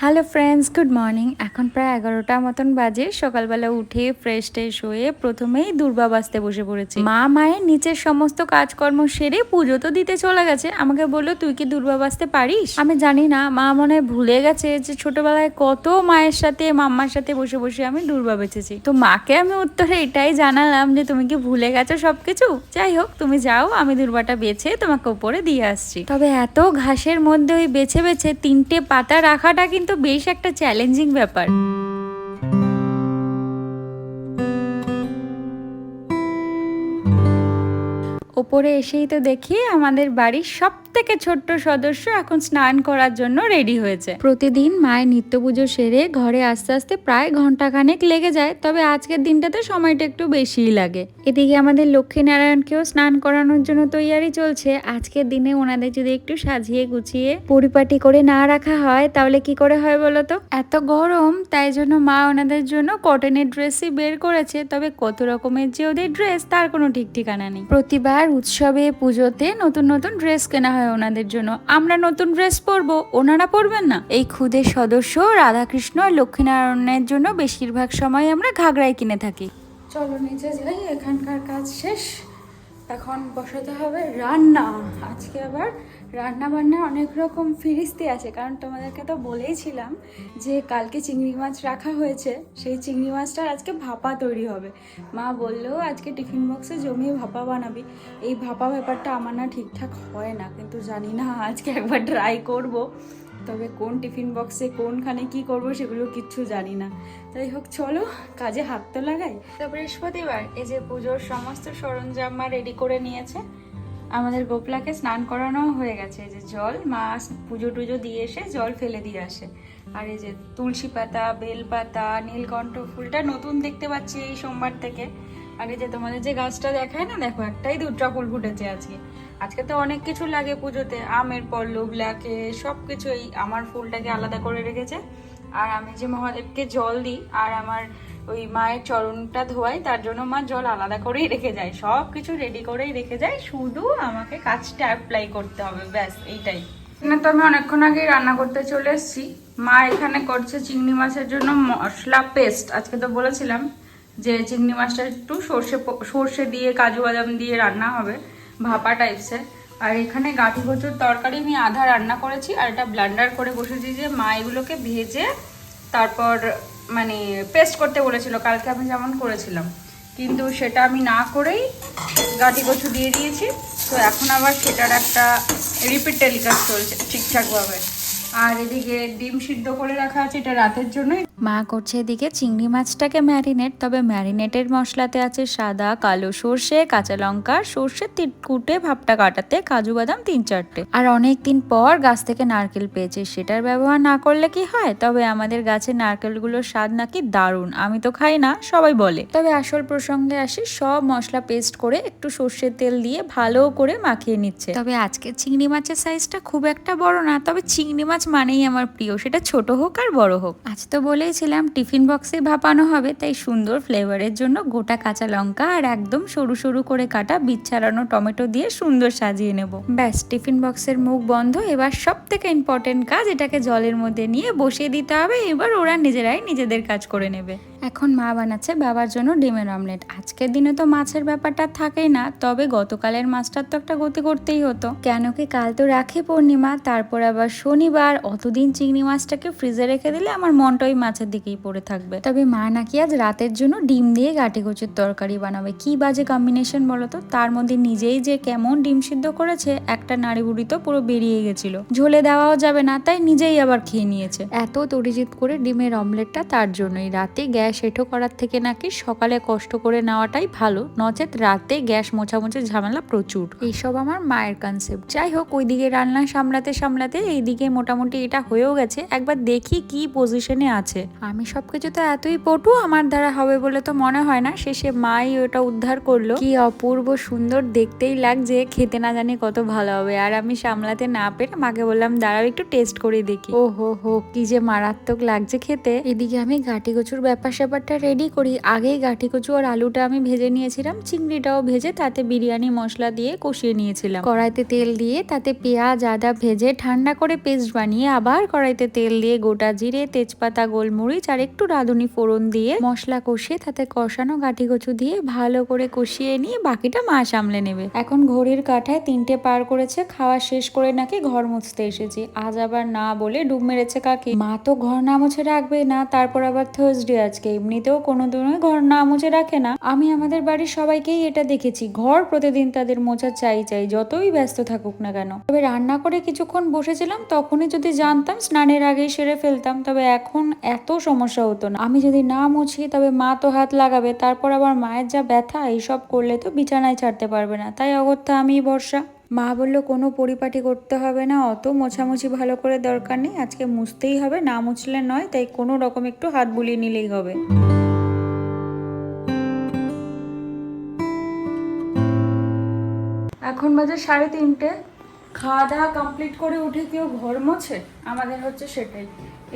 Hello friends good morning এখন প্রায় এগারোটা মতন বাজে। সকালবেলা উঠে ফ্রেশ ট্রেশ হয়ে প্রথমেই দুর্বা বাজতে বসে পড়েছি। মা মায়ের নিচের সমস্ত কাজকর্ম সেরে পুজো তো দিতে চলে গেছে। আমাকে বলল, তুই কি দুর্বা বাজতে পারিস? আমি জানি না। মা মনে ভুলে গেছে যে ছোটবেলায় কত মায়ের সাথে, মাম্মার সাথে বসে বসে আমি দুর্বা বেঁচেছি। তো মাকে আমি উত্তরে এটাই জানালাম যে, তুমি কি ভুলে গেছো সবকিছু? যাই হোক, তুমি যাও, আমি দুর্বাটা বেছে তোমাকে উপরে দিয়ে আসছি। তবে এত ঘাসের মধ্যে ওই বেছে বেছে তিনটে পাতা রাখাটা কিন্তু বেশ একটা চ্যালেঞ্জিং ব্যাপার। ওপরে এসেই তো দেখি আমাদের বাড়ির সব থেকে ছোট্ট সদস্য এখন স্নান করার জন্য রেডি হয়েছে। প্রতিদিন মায়ের নিত্য পুজো সেরে ঘরে আস্তে আস্তে প্রায় ঘণ্টা খানেক লেগে যায় তবে আজকের দিনটাতে সময়টা একটু বেশিই লাগে। এদিকে আমাদের লক্ষ্মীনারায়ণকেও স্নান করানোর জন্য তৈয়ারি চলছে। আজকের দিনে ওনাদের যদি একটু সাজিয়ে গুছিয়ে পরিপাটি করে না রাখা হয় তাহলে কি করে হয় বলতো এত গরম তাই জন্য মা ওনাদের জন্য কটনের ড্রেসই বের করেছে তবে কত রকমের যে ওদের ড্রেস তার কোনো ঠিক ঠিকানা নেই। প্রতিবার উৎসবে পুজোতে নতুন নতুন ড্রেস কেনা হয়। ওনাদের জন্য। আমরা নতুন ড্রেস পরবো, ওনারা পরবেন না। এই খুদের সদস্য রাধাকৃষ্ণ আর লক্ষ্মীনারায়ণের জন্য বেশিরভাগ সময় আমরা ঘাগড়ায় কিনে থাকি। চলো নিচে যাই, এখানকার কাজ শেষ। এখন বসাতে হবে রান্না। আজকে আবার রান্না বান্না অনেক রকম ফিরিস্তি আছে, কারণ তোমাদেরকে তো বলেইছিলাম যে কালকে চিংড়ি মাছ রাখা হয়েছে, সেই চিংড়ি মাছটার আজকে ভাপা তৈরি হবে। মা বলল, আজকে টিফিন বক্সে জমিয়ে ভাপা বানাবি। এই ভাপা ব্যাপারটা আমার না ঠিকঠাক হয় না, কিন্তু জানি না আজকে একবার ট্রাই করব। তবে কোন টিফিন বক্সে কোনখানে কি করব সেগুলো কিচ্ছু জানি না। তাই হোক, চলো, কাজে হাত তো লাগাই। তো বৃহস্পতিবার, এই যে পুজোর সমস্ত সরঞ্জাম মা রেডি করে নিয়েছে। আমাদের গোপলাকে স্নান করানো হয়ে গেছে। যে জল, মা পুজো টুজো দিয়ে এসে জল ফেলে দিয়ে আসে। আর এই যে তুলসী পাতা, বেল পাতা, নীলকণ্ঠ ফুলটা নতুন দেখতে পাচ্ছি এই সোমবার থেকে। আর এই যে তোমাদের যে গাছটা দেখায় না, দেখো একটাই দুটা ফুল ফুটেছে আজকে। আজকে তো অনেক কিছু লাগে পুজোতে। আমের পল্লব লাগে সব কিছু এই আমার ফুলটাকে আলাদা করে রেখেছে। আর আমি যে মহাদেবকে জল দিই, আর আমার ওই মায়ের চরণটা ধোয়াই, তার জন্য মা জল আলাদা করেই রেখে যায়। সব কিছু রেডি করেই রেখে যায়। শুধু আমাকে কাজটা অ্যাপ্লাই করতে হবে, ব্যাস, এইটাই। এখানে তো আমি অনেকক্ষণ আগেই রান্না করতে চলে এসেছি। মা এখানে করছে চিংড়ি মাছের জন্য মশলা পেস্ট আজকে তো বলেছিলাম যে চিংড়ি মাছটা একটু সর্ষে সর্ষে দিয়ে, কাজু বাদাম দিয়ে রান্না হবে, ভাপা টাইপসের আর এখানে গাঁঠি কচুর তরকারি আমি আধা রান্না করেছি, আর এটা ব্লান্ডার করে বসেছি যে মা এগুলোকে ভেজে তারপর মানে পেস্ট করতে বলেছিল, কালকে আমি যেমন করেছিলাম। কিন্তু সেটা আমি না করেই গাটি কচু দিয়ে দিয়েছি। তো এখন আবার সেটার একটা রিপিট টেলিকাস্ট চলছে ঠিকঠাকভাবে। আর এদিকে ডিম সিদ্ধ করে রাখা আছে, এটা রাতের জন্যই। মা করছে এদিকে চিংড়ি মাছটাকে ম্যারিনেট তবে ম্যারিনেটের মশলাতে আছে সাদা, কালো সর্ষে, কাঁচা লঙ্কা সর্ষে তিট কুটে ভাপটা কাটাতে কাজু বাদাম তিন চারটে। আর অনেক দিন পর গাছ থেকে নারকেল পেয়েছে, সেটার ব্যবহার না করলে কি হয়? তবে আমাদের গাছের নারকেলগুলোর স্বাদ নাকি দারুণ, আমি তো খাই না, সবাই বলে। তবে আসল প্রসঙ্গে আসি, সব মশলা পেস্ট করে একটু সর্ষের তেল দিয়ে ভালো করে মাখিয়ে নিচ্ছে। তবে আজকে চিংড়ি মাছের সাইজটা খুব একটা বড় না, তবে চিংড়ি মাছ মানেই আমার প্রিয়, সেটা ছোট হোক আর বড় হোক। আজ তো বলেইছিলাম টিফিন বক্সে ভাপানো হবে, তাই সুন্দর ফ্লেভারের জন্য গোটা কাঁচা লঙ্কা আর একদম সরু সরু করে কাটা বিচ্ছারানো টমেটো দিয়ে সুন্দর সাজিয়ে নেব। ব্যাস, টিফিন বক্সের মুখ বন্ধ, এবার সব থেকে ইম্পর্টেন্ট কাজ এটাকে জলের মধ্যে নিয়ে বসিয়ে দিতে হবে, এবার ওরা নিজেরাই নিজেদের কাজ করে নেবে। এখন মা বানাচ্ছে বাবার জন্য ডিমের অমলেট। আজকের দিনে তো মাছের ব্যাপারটা থাকেই না, তবে গতকালের মাছটার তো একটা গতি করতেই হতো। কেন কি কাল তো রাখি পূর্ণিমা, তারপর আবার শনিবার। অতদিন চিংড়ি মাছটাকে ফ্রিজে রেখে দিলে আমার মনটা ওই মাছের দিকেই পড়ে থাকবে। তবে মা নাকি আজ রাতের জন্য ডিম দিয়ে গাটি কচুর তরকারি বানাবে। কি বাজে কম্বিনেশন বলো তো? তার মধ্যে নিজেই যে কেমন ডিম সিদ্ধ করেছে, একটা নাড়ি বুড়ি তো পুরো বেরিয়ে গেছিল। ঝোলে দেওয়াও যাবে না, তাই নিজেই আবার খেয়ে নিয়েছে। এত তরিজিৎ করে ডিমের অমলেটটা তার জন্যই। রাতে গ্যাস এঁঠো করার থেকে নাকি সকালে কষ্ট করে নেওয়াটাই ভালো। নচেত রাতে গ্যাস মোছামুছির ঝামেলা প্রচুর। এইসব আমার মায়ের কনসেপ্ট যাই হোক, ওইদিকে রান্না সামলাতে সামলাতে এইদিকে মোটামুটি এটা হয়েও গেছে। একবার দেখি কি পজিশনে আছে। আমি সবকিছু তো এতই পটু, আমার দ্বারা হবে বলে তো মনে হয় না। শেষে মাই ওটা উদ্ধার করল। কি অপূর্ব সুন্দর দেখতেই লাগছে, খেতে না জানি কত ভালো হবে। আর আমি সামলাতে না পেরে মাকে বললাম, দাঁড়াও একটু টেস্ট করে দেখি। ও হো হো কি যে মারাত্মক লাগছে খেতে। এদিকে আমি ঘাটি কচুর ব্যাপার ব্যাপারটা রেডি করি। আগেই গাঠি কচু আর আলুটা আমি ভেজে নিয়েছিলাম। চিংড়িটাও ভেজে তাতে বিরিয়ানি মশলা দিয়ে কষিয়ে নিয়েছিলাম। কড়াইতে তেল দিয়ে তাতে পেঁয়াজ, আদা ভেজে ঠান্ডা করে পেস্ট বানিয়ে আবার কড়াইতে তেল দিয়ে গোটা জিরে, তেজপাতা, গোলমরিচ আর একটু রাঁধুনি ফোড়ন দিয়ে মশলা কষিয়ে তাতে কষানো গাঠি কচু দিয়ে ভালো করে কষিয়ে নিয়ে বাকিটা মা সামলে নেবে। এখন ঘড়ির কাঠায় তিনটে পার করেছে, খাওয়া শেষ করে নাকি ঘর মুছতে এসেছি। আজ আবার না বলে ডুব মেরেছে কাকি। মা তো ঘর না মুছে রাখবে, না তারপর আবার থার্সডে আজকে। এমনিতেও কোনোদিনই ঘর না মুছে রাখে না। আমি আমাদের বাড়ির সবাইকেই এটা দেখেছি। ঘর প্রতিদিন তাদের মোছা চাই চাই, যতই ব্যস্ত থাকুক না কেন। তবে রান্না করে কিছুক্ষণ বসেছিলাম, তখনই যদি জানতাম, স্নানের আগেই সেরে ফেলতাম। তবে এখন এত সমস্যা হতো না। আমি যদি না মুছি, তবে মা তো হাত লাগাবে, তারপর আবার মায়ের যা ব্যথা, এইসব করলে তো বিছানায় ছাড়তে পারবে না। তাই অগত্যা আমি ভরসা। মা বলল, কোনো পরিপাটি করতে হবে না, অত মোছামুছি ভালো করে দরকার নেই, আজকে মুছতেই হবে, না মুছলে নয়, তাই কোনো রকম একটু হাত বুলিয়ে নিলেই হবে। এখন বাজে সাড়ে তিনটে। খাওয়া দাওয়া কমপ্লিট করে উঠে কেউ ঘর মোছে? আমাদের হচ্ছে সেটাই।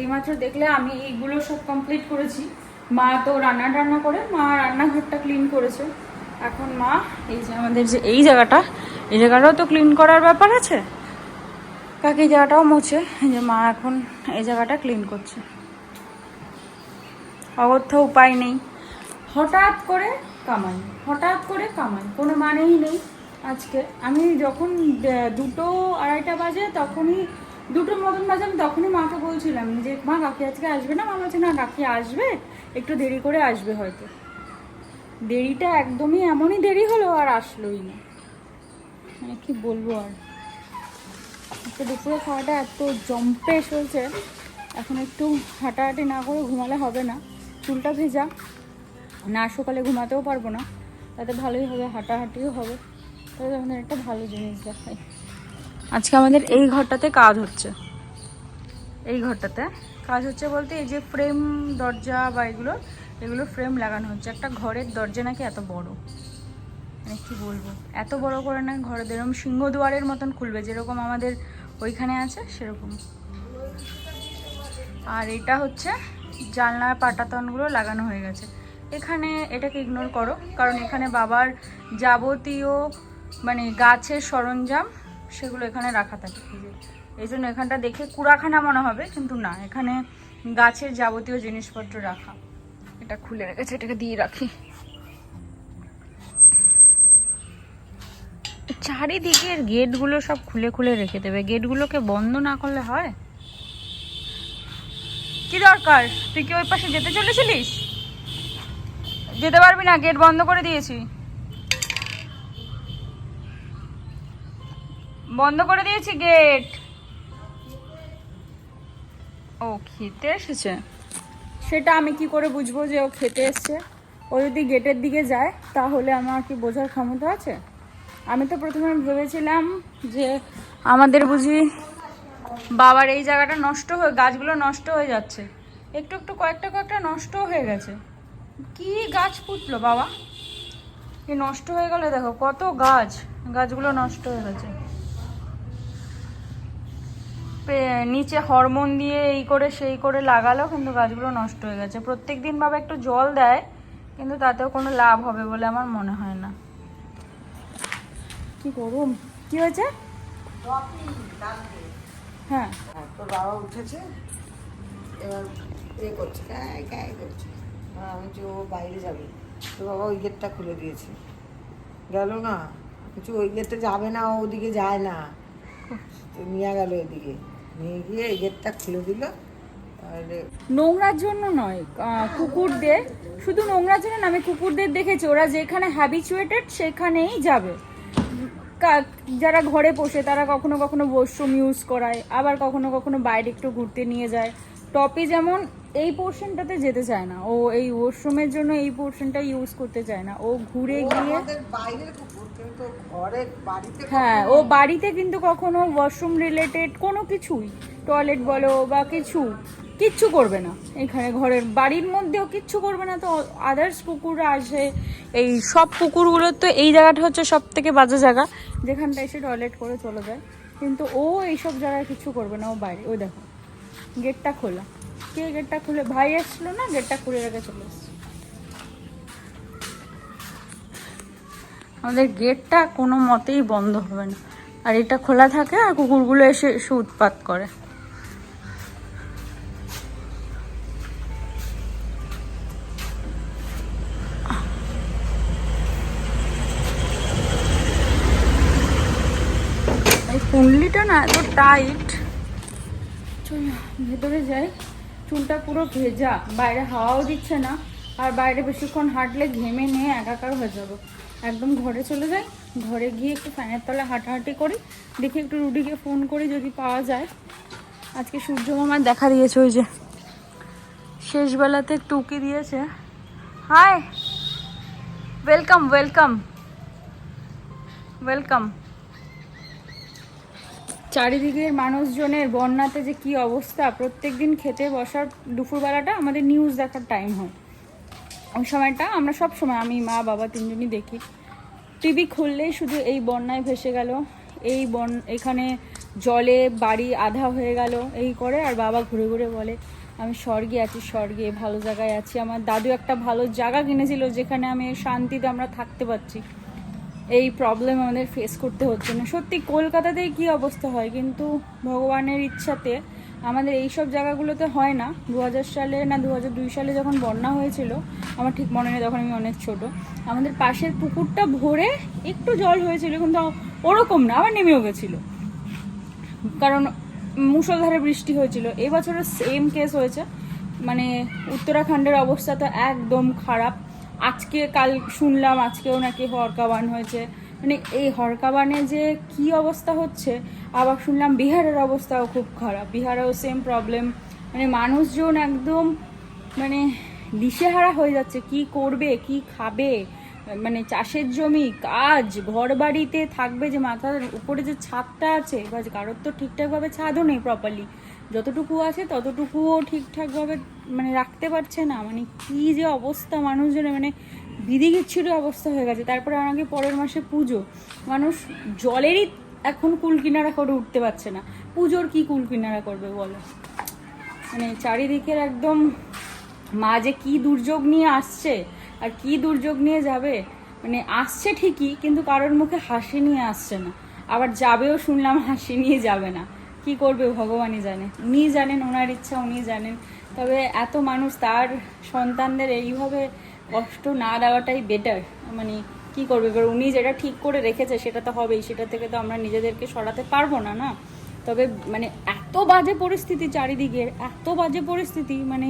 এইমাত্র দেখলে আমি এইগুলো সব কমপ্লিট করেছি। মা তো রান্না টান্না করে, মা রান্নাঘরটা ক্লিন করেছে। এখন মা, এই যে আমাদের যে এই জায়গাটা এই জায়গাটাও তো ক্লিন করার ব্যাপার আছে। কাকি জায়গাটাও মোছে। যে মা এখন এই জায়গাটা ক্লিন করছে। অগত্য উপায় নেই। হঠাৎ করে কামাই, হঠাৎ করে কামাই, কোনো মানেই নেই আজকে। আমি যখন দুটো আড়াইটা বাজে তখনই, দুটো মতন বাজে আমি তখনই মাকে বলছিলাম যে, মা, কাকি আজকে আসবে না? মা বলছে, না, কাকি আসবে। একটু দেরি করে আসবে হয়তো। দেরিটা একদমই এমনই দেরি হলো আর আসলোই না। মানে কি বলব আর? আজকে দুপুরে খাওয়াটা এত জম্পে চলছে, এখন একটু হাঁটাহাঁটি না করে ঘুমালে হবে না। চুলটা ভেজা, না সকালে ঘুমাতেও পারব না, তাতে ভালোই হবে, হাঁটাহাঁটিও হবে। তাহলে আমাদের একটা ভালো জিনিস দেখাই। আজকে আমাদের এই ঘরটাতে কাজ হচ্ছে। এই ঘরটাতে কাজ হচ্ছে বলতে এই যে ফ্রেম দরজা বা এগুলো এগুলো ফ্রেম লাগানো হচ্ছে। একটা ঘরের দরজা নাকি এত বড়। মানে কি বলব? এত বড় করে না ঘরে এরকম সিংহদুয়ারের মতন খুলবে, যেরকম আমাদের ওইখানে আছে, সেরকম। আর এটা হচ্ছে জানলার পাটাতনগুলো লাগানো হয়ে গেছে। এখানে এটাকে ইগনোর করো, কারণ এখানে বাবার যাবতীয় মানে গাছের সরঞ্জাম সেগুলো এখানে রাখা থাকে। এই জন্য এখানটা দেখে কুড়াখানা মনে হবে, কিন্তু না, এখানে গাছের যাবতীয় জিনিসপত্র রাখা। এটা খুলে রেখেছে, এটাকে দিয়ে রাখি। চারিদিকের গেটগুলো সব খুলে খুলে রেখে দেবে। গেটগুলোকে বন্ধ না করলে হয়? কি দরকার? তুই কি ওই পাশে যেতে চলেছিলিস? যেতে পারবি না, গেট বন্ধ করে দিয়েছি। বন্ধ করে দিয়েছি গেট। ও, খেতে এসেছে? সেটা আমি কি করে বুঝব যে ও খেতে এসছে? ও যদি গেটের দিকে যায়, তাহলে আমার কি বোঝার ক্ষমতা আছে? আমি তো প্রথমে ভেবেছিলাম যে আমাদের বুঝি বাবার এই জায়গাটা নষ্ট হয়ে, গাছগুলো নষ্ট হয়ে যাচ্ছে। একটু একটু কয়েকটা কয়েকটা নষ্ট হয়ে গেছে। কি গাছ পুতলো বাবা? কি নষ্ট হয়ে গেলে দেখো, কত গাছ, গাছগুলো নষ্ট হয়ে গেছে। নিচে হরমোন দিয়ে এই করে সেই করে লাগালো, কিন্তু গাছগুলো নষ্ট হয়ে গেছে। প্রত্যেক দিন বাবা একটু জল দেয়, কিন্তু তাতেও কোনো লাভ হবে বলে আমার মনে হয় না। কি গরম? কি হয়েছে? হ্যাঁ। হ্যাঁ, তোর বাবা উঠেছে এবার এ করছে গায়ে গায়ে করছে। আর আমি যে ও বাইরে যাবে। বাবা ওই গেটটা খুলে দিয়েছে। গেল না? কিছু ওই গেটে যাবে না ওদিকে যায় না। তো নিয়ে গেল এদিকে। নিয়ে গিয়ে এই গেটটা খুলে দিল। তাহলে নোংরার জন্য নয় কুকুরদের। শুধু নোংরার জন্য না আমি কুকুরদের দেখেছি। ওরা যেখানে হ্যাবিচুয়েটেড সেখানেই যাবে। যারা ঘরে বসে তারা কখনো কখনো ওয়াশরুম ইউজ করায় আবার কখনো কখনো বাইরে একটু ঘুরতে নিয়ে যায়। টপি যেমন এই পোর্শনটাতে যেতে চায় না ও এই ওয়াশরুমের জন্য এই পোর্শনটা ইউজ করতে চায় না। ও ঘুরে গিয়ে হ্যাঁ ও বাড়িতে কিন্তু কখনো ওয়াশরুম রিলেটেড কোনো কিছুই টয়লেট বলো বা কিছু কিচ্ছু করবে না। এখানে ঘরের বাড়ির মধ্যেও কিচ্ছু করবে না, তো আদার্স কুকুররা আসে। এই সব কুকুরগুলোর তো এই জায়গাটা হচ্ছে সব থেকে বাজে জায়গা যেখানটা এসে টয়লেট করে চলে যায়। কিন্তু ও এইসব জায়গায় কিছু করবে না, ও বাইরে। ওই দেখো, গেটটা খোলা। কে গেটটা খুলে? ভাই এসছিল না? গেটটা খুলে রেখে চলে আমাদের গেটটা কোনো মতেই বন্ধ হবে না। আর এটা খোলা থাকে আর কুকুরগুলো এসে এসে উৎপাত করে। কুণ্ডলিটা না এত টাইট ভেতরে যাই। চুলটা পুরো ভেজা, বাইরে হাওয়াও দিচ্ছে না। আর বাইরে বেশিক্ষণ হাঁটলে ঘেমে নিয়ে একাকার হয়ে যাব। একদম ঘরে চলে যাই, ঘরে গিয়ে একটু ফ্যানের তলে হাঁটাহাঁটি করি। দেখি একটু রুডিকে ফোন করি যদি পাওয়া যায়। আজকে সূর্য মামার দেখা দিয়েছে ওই যে, শেষবেলাতে টুকি দিয়েছে। হাই ওয়েলকাম ওয়েলকাম ওয়েলকাম চারিদিকের মানুষজনের বন্যাতে যে কি অবস্থা প্রত্যেক দিন খেতে বসার দুপুরবেলাটা আমাদের নিউজ দেখার টাইম হয়। ওই সময়টা আমরা সব সময়, আমি, মা, বাবা তিনজনই দেখি। টিভি খুললেই শুধু এই বন্যায় ভেসে গেল, এই বন, এখানে জলে বাড়ি আধা হয়ে গেল, এই করে আর বাবা ঘুরে ঘুরে বলে, আমি স্বর্গে আছি, স্বর্গে, ভালো জায়গায় আছি। আমার দাদু একটা ভালো জায়গা কিনেছিল, যেখানে আমি শান্তিতে আমরা থাকতে পারছি। এই প্রবলেম আমাদের ফেস করতে হচ্ছে না। সত্যি, কলকাতাতেই কি অবস্থা হয়? কিন্তু ভগবানের ইচ্ছাতে আমাদের এই সব জায়গাগুলোতে হয় না। দু হাজার সালে না দু সালে যখন বন্যা হয়েছিল, আমার ঠিক মনে নেই, তখন আমি অনেক ছোট, আমাদের পাশের পুকুরটা ভরে একটু জল হয়েছিল, কিন্তু ওরকম না, আবার নেমেও গেছিল। কারণ মুষলধারে বৃষ্টি হয়েছিল। এবছরও সেম কেস হয়েছে। মানে উত্তরাখণ্ডের অবস্থা তো একদম খারাপ। আজকে কাল শুনলাম, আজকেও নাকি হরকাবান হয়েছে। মানে এই হরকাবানে যে কি অবস্থা হচ্ছে, আবার শুনলাম বিহারের অবস্থাও খুব খারাপ। বিহারেও সেম প্রবলেম মানে মানুষজন একদম মানে দিশেহারা হয়ে যাচ্ছে। কি করবে, কি খাবে? মানে চাষের জমি, কাজ ঘর বাড়িতে থাকবে যে মাথার উপরে যে ছাদটা আছে বা কারোর তো ঠিকঠাকভাবে ছাদও নেই প্রপারলি যতটুকু আছে ততটুকুও ঠিকঠাকভাবে মানে রাখতে পারছে না। মানে কি যে অবস্থা মানুষজনের মানে বিধিগিচ্ছির অবস্থা হয়ে গেছে। তারপরে আমাকে পরের মাসে পুজো। মানুষ জলেরই এখন কুল কিনারা করে উঠতে পারছে না। পুজোর কি কুল কিনারা করবে বলো? মানে চারিদিকের একদম মা যে কি দুর্যোগ নিয়ে আসছে আর কি দুর্যোগ নিয়ে যাবে? মানে আসছে ঠিকই, কিন্তু কারোর মুখে হাসি নিয়ে আসছে না। আবার যাবেও শুনলাম হাসি নিয়ে যাবে না। কি করবে ভগবানই জানে। উনি জানেন, ওনার ইচ্ছা উনি জানেন। তবে এত মানুষ, তার সন্তানদের এইভাবে কষ্ট না দেওয়াটাই বেটার মানে কি করবে? এবার উনি যেটা ঠিক করে রেখেছে, সেটা তো হবেই। সেটা থেকে তো আমরা নিজেদেরকে সরাতে পারব না না? তবে মানে এত বাজে পরিস্থিতি চারিদিকের এত বাজে পরিস্থিতি মানে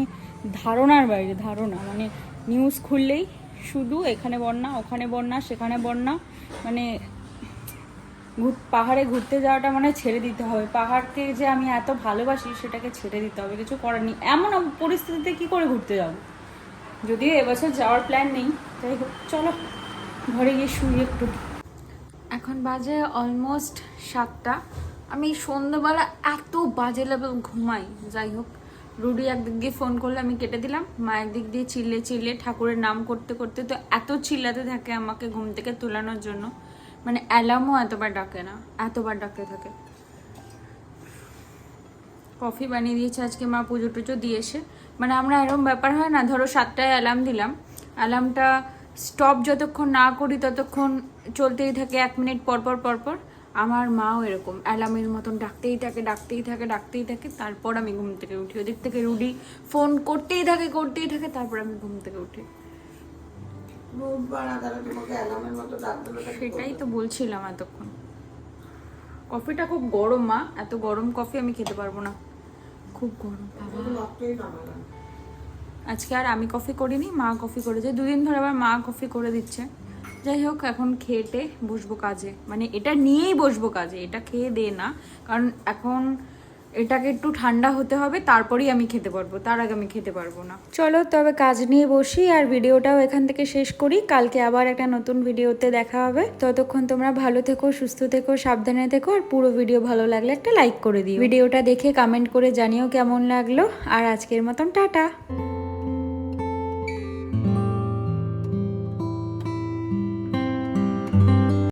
ধারণার বাইরে, ধারণা। মানে নিউজ খুললেই শুধু এখানে বন্যা, ওখানে বন্যা, সেখানে বন্যা। মানে পাহাড়ে ঘুরতে যাওয়াটা মানে ছেড়ে দিতে হবে। পাহাড়কে যে আমি এত ভালোবাসি, সেটাকে ছেড়ে দিতে হবে। কিছু করার নেই। এমন পরিস্থিতিতে কি করে ঘুরতে যাব? যদিও এবছর যাওয়ার প্ল্যান নেই, যাই হোক, চলো। ঘরে গিয়ে শুই একটু। এখন বাজে অলমোস্ট সাতটা। আমি সন্ধ্যাবেলা এত বাজে লেভেল ঘুমাই। যাই হোক, রুডি একদিক দিয়ে ফোন করলে আমি কেটে দিলাম। মা একদিক দিয়ে চিল্লে চিল্লে ঠাকুরের নাম করতে করতে তো এত চিল্লাতে থাকে আমাকে ঘুম থেকে তোলানোর জন্য। মানে অ্যালার্মও এতবার ডাকে না, এতবার ডাকতে থাকে। কফি বানিয়ে দিয়েছে আজকে মা পুজো টুজো দিয়েছে। মানে আমরা এরকম ব্যাপার হয় না, ধরো সাতটায় অ্যালার্ম দিলাম। অ্যালার্মটা স্টপ যতক্ষণ না করি ততক্ষণ চলতেই থাকে, এক মিনিট পর পর পর পর। আমার মাও এরকম, অ্যালার্মের মতন ডাকতেই থাকে ডাকতেই থাকে ডাকতেই থাকে। তারপর আমি ঘুম থেকে উঠি, ওদিক থেকে রুডি ফোন করতেই থাকে করতেই থাকে, তারপর আমি ঘুম থেকে উঠি। রোববার আদালত তোমাকে অ্যালার্মের মতো ডাক দিল সেটাই তো বলছিলাম এতক্ষণ। কফিটা খুব গরম মা। এত গরম কফি আমি খেতে পারব না। খুব গরম আজকে আর আমি কফি করিনি মা কফি করেছে। দুদিন ধরে আবার মা কফি করে দিচ্ছে। যাই হোক এখন খেটে বসবো কাজে। মানে এটা নিয়েই বসবো কাজে এটা খেয়ে দে না। কারণ এখন এটাকে একটু ঠান্ডা হতে হবে, তারপরেই আমি খেতে পারব, তার আগে আমি খেতে পারব না। চলো তবে কাজ নিয়ে বসি আর ভিডিওটাও এখান থেকে শেষ করি, কালকে আবার একটা নতুন ভিডিওতে দেখা হবে। ততক্ষণ তোমরা ভালো থেকো, সুস্থ থেকো, সাবধানে থেকো আর পুরো ভিডিও ভালো লাগলে একটা লাইক করে দিও। ভিডিওটা দেখে কমেন্ট করে জানিও কেমন লাগল। আর আজকের মতন টাটা।